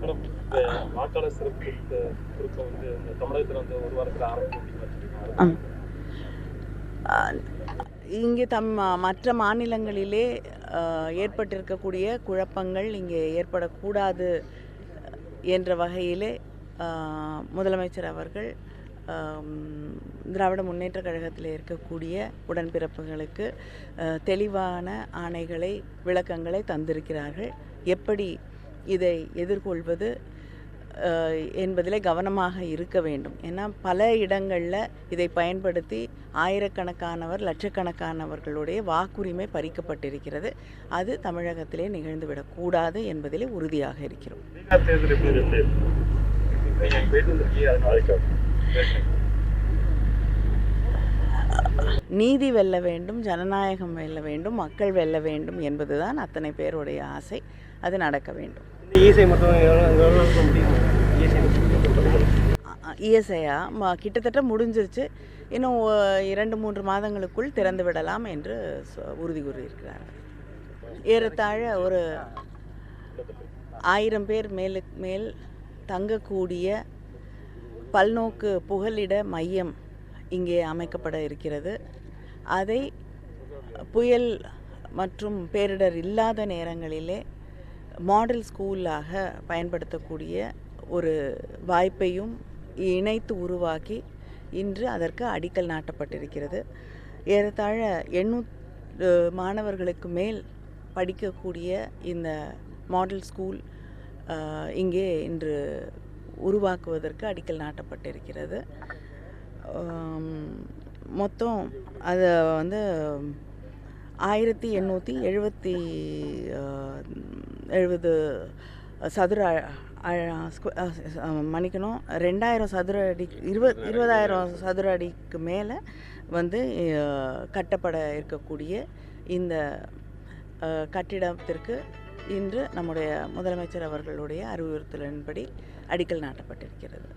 Madam இந்த வாக்காளர் சிறப்பு திருத்த- வந்து இந்த தமிழகத்தில் வந்து ஒரு வாரத்தில் ஆரம்பிக்கும் இங்கே தம் மற்ற மாநிலங்களிலே ஏற்பட்டிருக்கக்கூடிய குழப்பங்கள் இங்கே ஏற்படக்கூடாது என்ற வகையிலே முதலமைச்சர் அவர்கள் திராவிட முன்னேற்ற கழகத்தில் இருக்கக்கூடிய உடன்பிறப்புகளுக்கு தெளிவான ஆணைகளை விளக்கங்களை தந்திருக்கிறார்கள். எப்படி இதை எதிர்கொள்வது என்பதில் கவனமாக இருக்க வேண்டும். ஏன்னா பல இடங்களில் இதை பயன்படுத்தி ஆயிரக்கணக்கானவர் லட்சக்கணக்கானவர்களுடைய வாக்குரிமை பறிக்கப்பட்டிருக்கிறது. அது தமிழகத்திலே நிகழ்ந்துவிடக்கூடாது என்பதிலே உறுதியாக இருக்கிறோம். நீதி வெல்ல வேண்டும் ஜனநாயகம் வெல்ல வேண்டும் மக்கள் வெல்ல வேண்டும் என்பதுதான் அத்தனை பேருடைய ஆசை. அது நடக்க வேண்டும். இஎஸ்ஐயா? கிட்டத்தட்ட முடிஞ்சிருச்சு. இன்னும் இரண்டு மூன்று மாதங்களுக்குள் திறந்து விடலாம் என்று உறுதி கூறியிருக்கிறார்கள். ஏறத்தாழ ஒரு ஆயிரம் பேர் மேலுக்கு மேல் தங்கக்கூடிய பல்நோக்கு புகலிட மையம் இங்கே அமைக்கப்பட இருக்கிறது. அதை புயல் மற்றும் பேரிடர் இல்லாத நேரங்களிலே மாடல் ஸ்கூலாக பயன்படுத்தக்கூடிய ஒரு வாய்ப்பையும் இணைத்து உருவாக்கி இன்று அதற்கு அடிக்கல் நாட்டப்பட்டிருக்கிறது. ஏறத்தாழ எண்ணூ மாணவர்களுக்கு மேல் படிக்கக்கூடிய இந்த மாடல் ஸ்கூல் இங்கே இன்று உருவாக்குவதற்கு அடிக்கல் நாட்டப்பட்டிருக்கிறது. மொத்தம் அதை வந்து ஆயிரத்தி எண்ணூற்றி எழுபத்தி எழுபது சதுர மன்னிக்கணும். ரெண்டாயிரம் சதுர அடி இருபது இருபதாயிரம் சதுர அடிக்கு மேலே வந்து கட்டப்பட இருக்கக்கூடிய இந்த கட்டிடத்திற்கு இன்று நம்முடைய முதலமைச்சர் அவர்களுடைய அறிவுறுத்தலின்படி அடிக்கல் நாட்டப்பட்டிருக்கிறது.